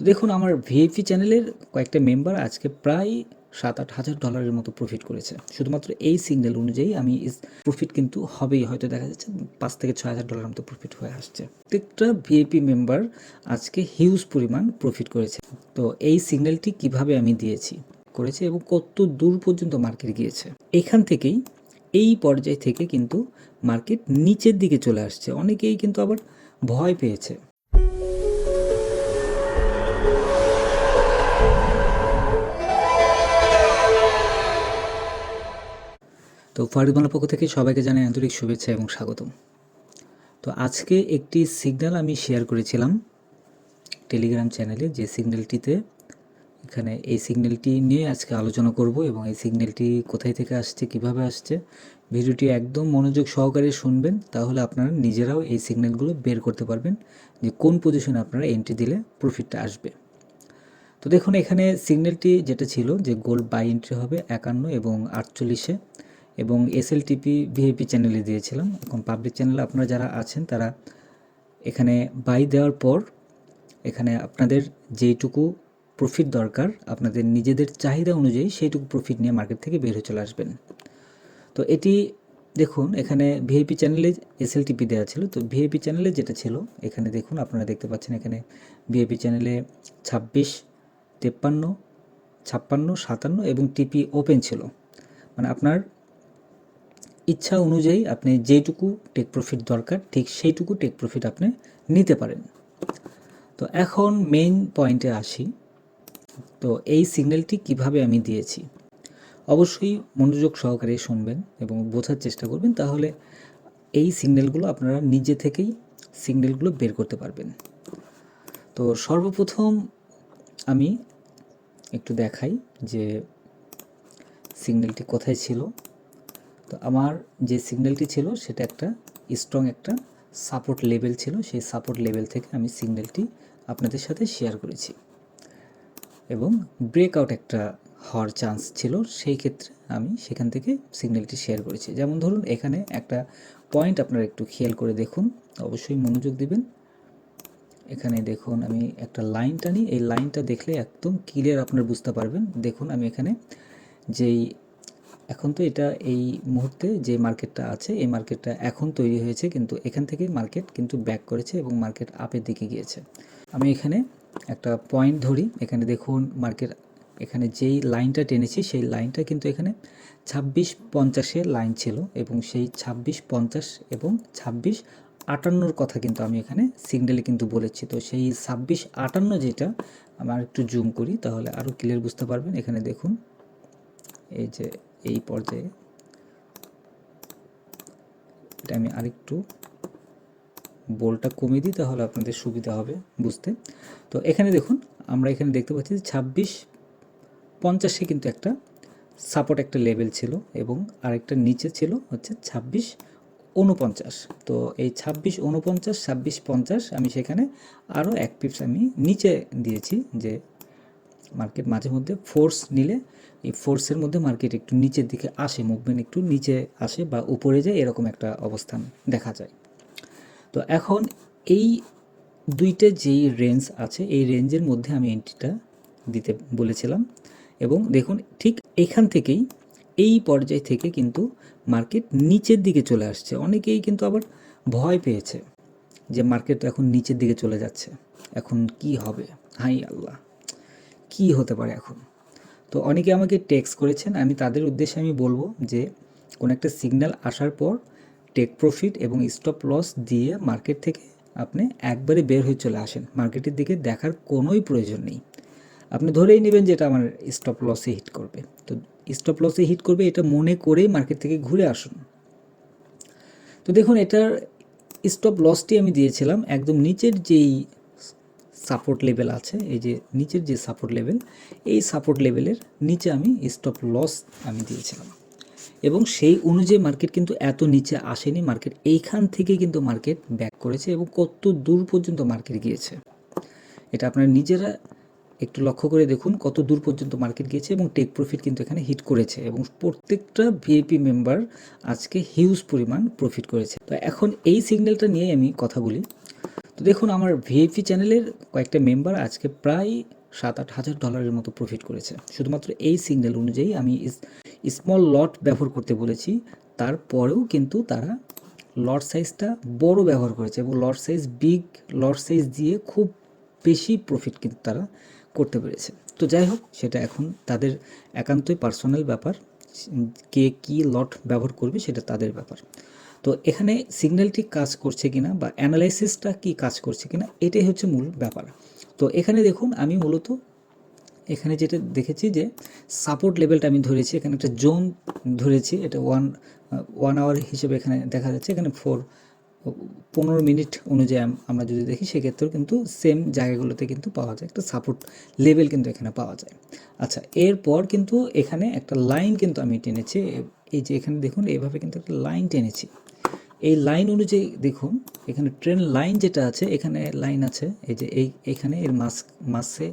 তো দেখুন, আমার ভিএপি চ্যানেলের কয়েকটা মেম্বার আজকে প্রায় সাত আট হাজার ডলারের মতো প্রফিট করেছে। শুধুমাত্র এই সিগন্যাল অনুযায়ী আমি প্রফিট কিন্তু হবেই। হয়তো দেখা যাচ্ছে পাঁচ থেকে ছয় হাজার ডলারের মতো প্রফিট হয়ে আসছে। প্রত্যেকটা ভিএপি মেম্বার আজকে হিউজ পরিমাণ প্রফিট করেছে। তো এই সিগন্যালটি কীভাবে আমি দিয়েছি, করেছে এবং কত দূর পর্যন্ত মার্কেট গিয়েছে, এখান থেকেই, এই পর্যায় থেকে কিন্তু মার্কেট নিচের দিকে চলে আসছে। অনেকেই কিন্তু আবার ভয় পেয়েছে। তো ফারিদমালার পক্ষ থেকে সবাইকে জানাই আন্তরিক শুভেচ্ছা এবং স্বাগতম। তো আজকে একটি সিগন্যাল আমি শেয়ার করেছিলাম টেলিগ্রাম চ্যানেলে যে সিগন্যালটিতে এখানে এই সিগন্যালটি নিয়ে আজকে আলোচনা করব এবং এই সিগন্যালটি কোথায় থেকে আসছে, কীভাবে আসছে, ভিডিওটি একদম মনোযোগ সহকারে শুনবেন, তাহলে আপনারা নিজেরাও এই সিগন্যালগুলো বের করতে পারবেন যে কোন পজিশনে আপনারা এন্ট্রি দিলে প্রফিটটা আসবে। তো দেখুন, এখানে সিগন্যালটি যেটা ছিল যে গোল্ড বাই এন্ট্রি হবে একান্ন এবং আটচল্লিশে। এবং এসএলটিপি ভিআইপি চ্যানেলে দিয়েছিলাম। এখন পাবলিক চ্যানেলে আপনারা যারা আছেন, তারা এখানে বাই দেওয়ার পর এখানে আপনাদের যেইটুকু প্রফিট দরকার, আপনাদের নিজেদের চাহিদা অনুযায়ী সেইটুকু প্রফিট নিয়ে মার্কেট থেকে বের হয়ে চলে আসবেন। তো এটি দেখুন, এখানে ভিআইপি চ্যানেলে এসএলটিপি দেওয়া ছিল। তো ভিআইপি চ্যানেলে যেটা ছিল, এখানে দেখুন আপনারা দেখতে পাচ্ছেন এখানে ভিআইপি চ্যানেলে ছাব্বিশ, তেপ্পান্ন, ছাপ্পান্ন, সাতান্ন এবং টিপি ওপেন ছিল। মানে আপনার ইচ্ছা অনুযায়ী আপনি যেটুকু টেক প্রফিট দরকার, ঠিক সেইটুকু টেক প্রফিট আপনি নিতে পারেন। তো এখন মেইন পয়েন্টে আসি। তো এই সিগন্যালটি কীভাবে আমি দিয়েছি? অবশ্যই মনোযোগ সহকারে শুনবেন এবং বোঝার চেষ্টা করবেন, তাহলে এই সিগন্যালগুলো আপনারা নিজে থেকেই সিগন্যালগুলো বের করতে পারবেন। তো সর্বপ্রথম আমি একটু দেখাই যে সিগন্যালটি কোথায় ছিল। তো আমার যে সিগন্যালটি ছিল, সেটা একটা স্ট্রং একটা সাপোর্ট লেভেল ছিল। সেই সাপোর্ট লেভেল থেকে আমি সিগন্যালটি আপনাদের সাথে শেয়ার করেছি। এবং ব্রেকআউট একটা হওয়ার চান্স ছিল, সেই ক্ষেত্রে আমি সেখান থেকে সিগন্যালটি শেয়ার করেছি। যেমন ধরুন, এখানে একটা পয়েন্ট আপনারা একটু খেয়াল করে দেখুন। অবশ্যই মনোযোগ দিবেন। এখানে দেখুন, আমি একটা লাইন টানি এই লাইনটা দেখলে একদম ক্লিয়ার আপনারা বুঝতে পারবেন। দেখুন, আমি এখানে যেই এখন তো এটা এই মুহূর্তে যে মার্কেটটা আছে, এই মার্কেটটা এখন তৈরি হয়েছে, কিন্তু এখান থেকে মার্কেট কিন্তু ব্যাক করেছে এবং মার্কেট আপের দিকে গিয়েছে। আমি এখানে একটা পয়েন্ট ধরি, এখানে দেখুন মার্কেট, এখানে যেই লাইনটা টেনেছি, সেই লাইনটা কিন্তু এখানে ছাব্বিশ পঞ্চাশের লাইন ছিল এবং সেই ছাব্বিশ পঞ্চাশ এবং ছাব্বিশ আটান্নর কথা কিন্তু আমি এখানে সিগন্যালে কিন্তু বলেছি। তো সেই ছাব্বিশ আটান্ন যেটা, আমার একটু জুম করি, তাহলে আরও ক্লিয়ার বুঝতে পারবেন। এখানে দেখুন, এই যে এই পর্যায়ে। এটা আমি আরেকটু বোলটা কমিয়ে দিই, তাহলে আপনাদের সুবিধা হবে বুঝতে। তো এখানে দেখুন, আমরা এখানে দেখতে পাচ্ছি যে ছাব্বিশ পঞ্চাশে কিন্তু একটা সাপোর্ট একটা লেভেল ছিল এবং আরেকটা নিচে ছিল হচ্ছে ছাব্বিশ উনপঞ্চাশ তো এই ছাব্বিশ উনপঞ্চাশ ছাব্বিশ পঞ্চাশ আমি সেখানে আরও এক পিপস আমি নিচে দিয়েছি যে মার্কেট মাঝে মধ্যে ফোর্স নিলে এই ফোর্সের মধ্যে মার্কেট একটু নিচের দিকে আসে মুভমেন্ট একটু নিচে আসে বা উপরে যায় এরকম একটা অবস্থান দেখা যায়। তো এখন এই দুইটা যেই রেঞ্জ আছে, এই রেঞ্জের মধ্যে আমি এন্ট্রিটা দিতে বলেছিলাম এবং দেখুন ঠিক এখান থেকেই এই পর্যায় থেকে কিন্তু মার্কেট নিচের দিকে চলে আসছে। অনেকেই কিন্তু আবার ভয় পেয়েছে যে মার্কেট এখন নিচের দিকে চলে যাচ্ছে। এখন কি হবে? হাই আল্লাহ। কি হতে পারে এখন? তো অনেকে আমাকে টেক্সট করেছেন, আমি তাদের উদ্দেশ্যে আমি বলব যে, কোনো একটা সিগন্যাল আসার পর টেক প্রফিট এবং স্টপ লস দিয়ে মার্কেট থেকে আপনি একবারে বের হয়ে চলে আসেন। মার্কেটের দিকে দেখার কোনোই প্রয়োজন নেই। আপনি ধরেই নেবেন যে এটা আমার স্টপ লসে হিট করবে। তো স্টপ লসে হিট করবে এটা মনে করেই মার্কেট থেকে ঘুরে আসুন। তো দেখুন, এটার স্টপ লসটি আমি দিয়েছিলাম, একদম নিচের যেই সাপোর্ট লেভেল আছে, এই যে নিচের যে সাপোর্ট লেভেল এই সাপোর্ট লেভেলের নিচে আমি স্টপ লস আমি দিয়েছিলাম। এবং সেই অনুযায়ী মার্কেট কিন্তু এত নিচে আসেনি মার্কেট এইখান থেকে কিন্তু মার্কেট ব্যাক করেছে এবং কত দূর পর্যন্ত মার্কেট গিয়েছে। এটা আপনারা নিজেরা একটু লক্ষ্য করে দেখুন কত দূর পর্যন্ত মার্কেট গিয়েছে এবং টেক প্রফিট কিন্তু এখানে হিট করেছে এবং প্রত্যেকটা ভিএপি মেম্বার আজকে হিউজ পরিমাণ প্রফিট করেছে। তো এখন এই সিগন্যালটা নিয়ে আমি কথা বলি। তো দেখুন, আমার ভিআইপি চ্যানেলের কয়েকটা মেম্বার আজকে প্রায় সাত আট হাজার ডলারের মতো প্রফিট করেছে। শুধুমাত্র এই সিগন্যাল অনুযায়ী আমি স্মল লট ব্যবহার করতে বলেছি। তারপরেও কিন্তু তারা লট সাইজটা বড় ব্যবহার করেছে এবং lot size big lot size দিয়ে খুব বেশি প্রফিট কিন্তু তারা করতে পেরেছে। তো যাই হোক, সেটা এখন তাদের একান্তই পার্সোনাল ব্যাপার। কে কী লট ব্যবহার করবে সেটা তাদের ব্যাপার। তো এখানে সিগন্যালটি কাজ করছে কিনা বা অ্যানালাইসিসটা কি কাজ করছে কিনা, এটাই হচ্ছে মূল ব্যাপার। তো এখানে দেখুন, আমি মূলত এখানে যেটা দেখেছি যে সাপোর্ট লেভেলটা আমি ধরেছি, এখানে একটা জোন ধরেছি, এটা ওয়ান ওয়ান আওয়ার হিসেবে এখানে দেখা যাচ্ছে, এখানে ফোর পনেরো মিনিট অনুযায়ী আমরা যদি দেখি, সেক্ষেত্রেও কিন্তু সেম জায়গাগুলোতে কিন্তু পাওয়া যায়, একটা সাপোর্ট লেভেল কিন্তু এখানে পাওয়া যায়। আচ্ছা এরপর কিন্তু এখানে একটা লাইন কিন্তু আমি টেনেছি, এই যে এখানে দেখুন, এইভাবে কিন্তু একটা লাইন টেনেছি। এই লাইন অনুযায়ী দেখুন, এখানে ট্রেন লাইন যেটা আছে, এখানে লাইন আছে, এই যে এই, এখানে এর মাছ মাসে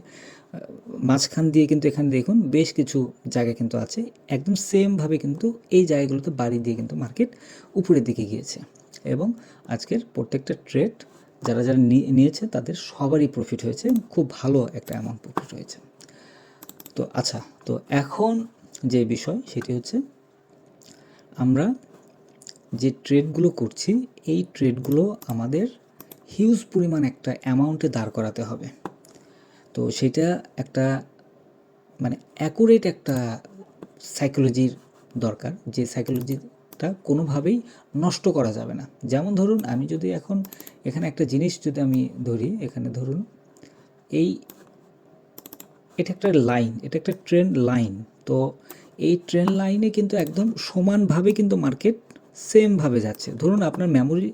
মাঝখান দিয়ে কিন্তু এখানে দেখুন বেশ কিছু জায়গা কিন্তু আছে। একদম সেমভাবে কিন্তু এই জায়গাগুলোতে বাড়ি দিয়ে কিন্তু মার্কেট উপরের দিকে গিয়েছে। এবং আজকের প্রত্যেকটা ট্রেড যারা যারা নিয়ে- নিয়েছে তাদের সবারই প্রফিট হয়েছে খুব ভালো একটা অ্যামাউন্ট প্রফিট হয়েছে। তো আচ্ছা তো এখন যে বিষয় সেটি হচ্ছে আমরা যে ট্রেডগুলো করছি, এই ট্রেডগুলো আমাদের হিউজ পরিমাণ একটা অ্যামাউন্টে দাঁড় করাতে হবে। তো সেটা একটা মানে অ্যাকুরেট একটা সাইকোলজির দরকার, যে সাইকোলজিটা কোনোভাবেই নষ্ট করা যাবে না। যেমন ধরুন, আমি যদি এখন এখানে একটা জিনিস যদি আমি ধরি, এখানে ধরুন, এই এটা একটা লাইন এটা একটা ট্রেন লাইন তো এই ট্রেন লাইনে কিন্তু একদম সমানভাবে কিন্তু মার্কেট সেমভাবে যাচ্ছে। ধরুন আপনার মেমোরি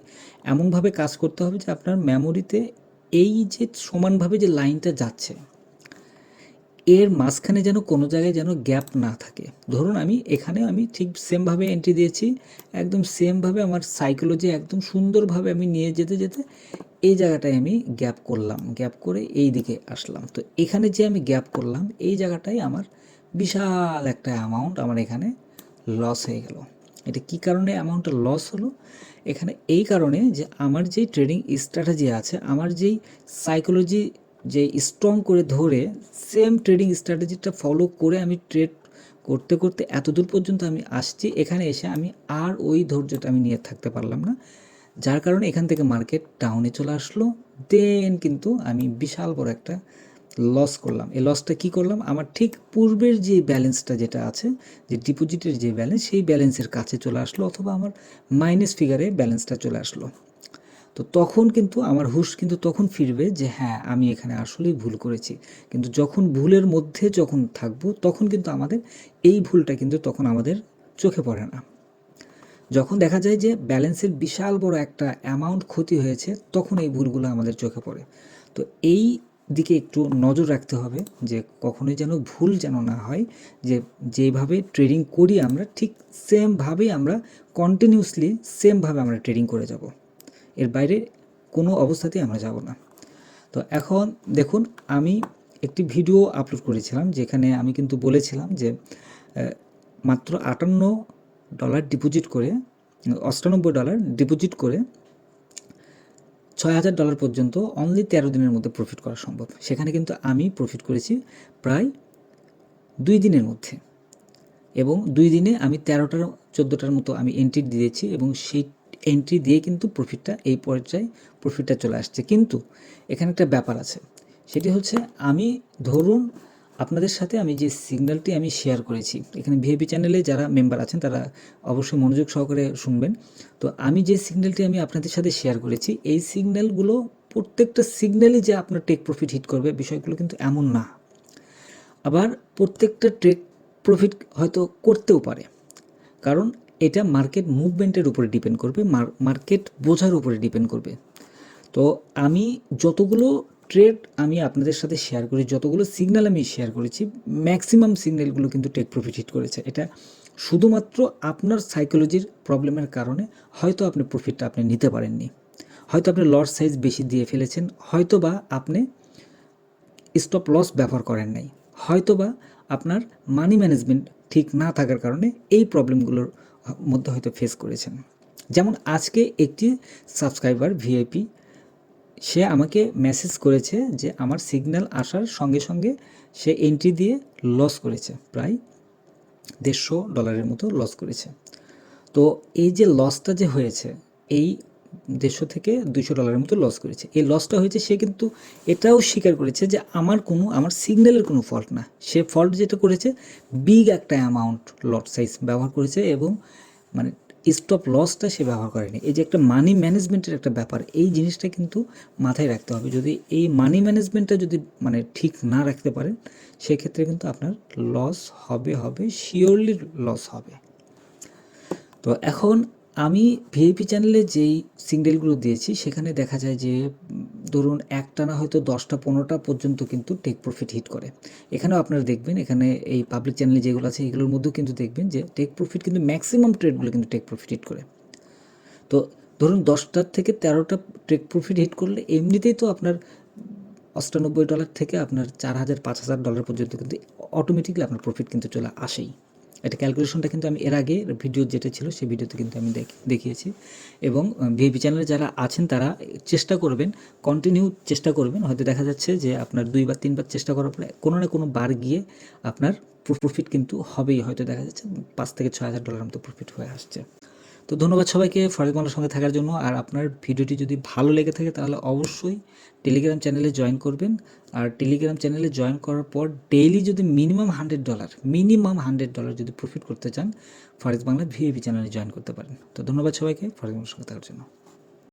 এমনভাবে কাজ করতে হবে যে আপনার মেমোরিতে এই যে সমানভাবে যে লাইনটা যাচ্ছে, এর মাঝখানে যেন কোনো জায়গায় যেন গ্যাপ না থাকে। ধরুন আমি এখানে আমি ঠিক সেমভাবে এন্ট্রি দিয়েছি, একদম সেমভাবে আমার সাইকোলজি একদম সুন্দরভাবে আমি নিয়ে যেতে যেতে এই জায়গাটায় আমি গ্যাপ করলাম গ্যাপ করে এই দিকে আসলাম। তো এখানে যে আমি গ্যাপ করলাম, এই জায়গাটাই আমার বিশাল একটা অ্যামাউন্ট আমার এখানে লস হয়ে গেল। এটা কি কারণে অ্যামাউন্টটা লস হলো? এখানে এই কারণে যে আমার যেই ট্রেডিং স্ট্র্যাটেজি আছে, আমার যেই সাইকোলজি যে স্ট্রং করে ধরে সেম ট্রেডিং স্ট্র্যাটেজিটা ফলো করে আমি ট্রেড করতে করতে এত দূর পর্যন্ত আমি আসছি। এখানে এসে আমি আর ওই ধৈর্যটা আমি নিয়ে থাকতে পারলাম না। যার কারণে এখান থেকে মার্কেট ডাউনে চলে আসলো। দেন কিন্তু আমি বিশাল বড় একটা লস করলাম। এই লসটা কি করলাম? আমার ঠিক পূর্বের যে ব্যালেন্সটা যেটা আছে, যে ডিপোজিটের যে ব্যালেন্স সেই ব্যালেন্সের কাছে চলে আসলো অথবা আমার মাইনাস ফিগারে ব্যালেন্সটা চলে আসলো। তো তখন কিন্তু আমার হুশ কিন্তু তখন ফিরবে যে হ্যাঁ আমি এখানে আসলেই ভুল করেছি। কিন্তু যখন ভুলের মধ্যে যখন থাকব, তখন কিন্তু আমাদের এই ভুলটা কিন্তু তখন আমাদের চোখে পড়ে না। যখন দেখা যায় যে ব্যালেন্সের বিশাল বড় একটা অ্যামাউন্ট ক্ষতি হয়েছে, তখন এই ভুলগুলো আমাদের চোখে পড়ে। তো এই দিকে একটু নজর রাখতে হবে যে কখনোই যেন ভুল যেন না হয়, যে যেভাবে ট্রেডিং করি আমরা, ঠিক সেমভাবেই আমরা কন্টিনিউসলি সেমভাবে আমরা ট্রেডিং করে যাব। এর বাইরে কোনো অবস্থাতেই আমরা যাব না। তো এখন দেখুন, আমি একটি ভিডিও আপলোড করেছিলাম, যেখানে আমি কিন্তু বলেছিলাম যে মাত্র আটান্ন ডলার ডিপোজিট করে, অষ্টানব্বই ডলার ডিপোজিট করে ছয় হাজার ডলার পর্যন্ত অনলি তেরো দিনের মধ্যে প্রফিট করা সম্ভব। সেখানে কিন্তু আমি প্রফিট করেছি প্রায় দুই দিনের মধ্যে। এবং দুই দিনে আমি তেরোটার, চোদ্দোটার মতো আমি এন্ট্রি দিয়েছি এবং সেই এন্ট্রি দিয়ে কিন্তু প্রফিটটা এই পর্যায়ে প্রফিটটা চলে আসছে। কিন্তু এখানে একটা ব্যাপার আছে। সেটি হচ্ছে আমি ধরুন আপনাদের সাথে আমি যে সিগন্যালটি আমি শেয়ার করেছি, এখানে ভিএপি চ্যানেলে যারা মেম্বার আছেন তারা অবশ্যই মনোযোগ সহকারে শুনবেন। তো আমি যে সিগন্যালটি আমি আপনাদের সাথে শেয়ার করেছি, এই সিগন্যালগুলো প্রত্যেকটা সিগন্যালই যে আপনার টেক প্রফিট হিট করবে বিষয়গুলো কিন্তু এমন না। আবার প্রত্যেকটা ট্রেড প্রফিট হয়তো করতেও পারে, কারণ এটা মার্কেট মুভমেন্টের উপরে ডিপেন্ড করবে মার্কেট বোঝার উপরে ডিপেন্ড করবে। তো আমি যতগুলো ট্রেড আমি আপনাদের সাথে শেয়ার করি। যতগুলো সিগন্যাল আমি শেয়ার করেছি ম্যাক্সিমাম সিগন্যালগুলো কিন্তু টেক প্রফিট হিট করেছে। এটা শুধুমাত্র আপনার সাইকোলজির প্রবলেমের কারণে হয়তো আপনি প্রফিটটা আপনি নিতে পারেননি। হয়তো আপনি লস সাইজ বেশি দিয়ে ফেলেছেন হয়তো বা আপনি স্টপ লস ব্যবহার করেন নাই। হয়তো বা আপনার মানি ম্যানেজমেন্ট ঠিক না থাকার কারণে এই প্রবলেমগুলোর মধ্যে হয়তো ফেস করেছেন। যেমন আজকে একটি সাবস্ক্রাইবার ভিআইপি সে আমাকে মেসেজ করেছে যে আমার সিগন্যাল আসার সঙ্গে সঙ্গে সে এন্ট্রি দিয়ে লস করেছে, প্রায় দেড়শো ডলারের মতো লস করেছে। তো এই যে লসটা যে হয়েছে, এই দেড়শো থেকে দুইশো ডলারের মতো লস করেছে। এই লসটা হয়েছে, সে কিন্তু এটাও স্বীকার করেছে যে আমার কোনো, আমার সিগন্যালের কোনো ফল্ট না। সে ফল্ট যেটা করেছে বিগ একটা অ্যামাউন্ট লট সাইজ ব্যবহার করেছে এবং মানে স্টপ লসটা সে ব্যবহার করেনি। এই যে একটা মানি ম্যানেজমেন্টের একটা ব্যাপার, এই জিনিসটা কিন্তু মাথায় রাখতে হবে। যদি এই মানি ম্যানেজমেন্টটা যদি মানে ঠিক না রাখতে পারেন, সেক্ষেত্রে কিন্তু আপনার লস হবে হবে শিওরলি লস হবে। তো এখন আমি ভিআইপি চ্যানেলে যেই সিঙ্গেলগুলো দিয়েছি, সেখানে দেখা যায় যে ধরুন একটানা হয়তো দশটা, পনেরোটা পর্যন্ত কিন্তু টেক প্রফিট হিট করে। এখানেও আপনারা দেখবেন, এখানে এই পাবলিক চ্যানেলে যেগুলো আছে, এগুলোর মধ্যেও কিন্তু দেখবেন যে টেক প্রফিট কিন্তু ম্যাক্সিমাম ট্রেডগুলো কিন্তু টেক প্রফিট হিট করে। তো ধরুন দশটার থেকে তেরোটা টেক প্রফিট হিট করলে এমনিতেই তো আপনার অষ্টানব্বই ডলার থেকে আপনার চার হাজার, পাঁচ হাজার ডলার পর্যন্ত কিন্তু অটোমেটিকলি আপনার প্রফিট কিন্তু চলে আসেই। এটা ক্যালকুলেশনটা কিন্তু আমি এর আগে ভিডিও যেটা ছিল সেই ভিডিওতে কিন্তু আমি দেখ- দেখিয়েছি। এবং ভিভি চ্যানেলে যারা আছেন তারা চেষ্টা করবেন কন্টিনিউ চেষ্টা করবেন। হয়তো দেখা যাচ্ছে যে আপনার দুই বা তিনবার চেষ্টা করার পরে কোনো না কোনো বার গিয়ে আপনার প্রফিট কিন্তু হবেই। হয়তো দেখা যাচ্ছে পাঁচ থেকে ছয় হাজার ডলার মতো প্রফিট হয়ে আসছে। তো ধন্যবাদ সবাইকে ফরেজ বাংলার সঙ্গে থাকার জন্য। আর আপনার ভিডিওটি যদি ভালো লেগে থাকে তাহলে অবশ্যই টেলিগ্রাম চ্যানেলে জয়েন করবেন। আর টেলিগ্রাম চ্যানেলে জয়েন করার পর ডেইলি যদি minimum hundred dollar minimum hundred dollar যদি প্রফিট করতে চান ফরেজ বাংলা ভিএপি চ্যানেলে জয়েন করতে পারেন। তো ধন্যবাদ সবাইকে ফরেজ বাংলার সঙ্গে থাকার জন্য।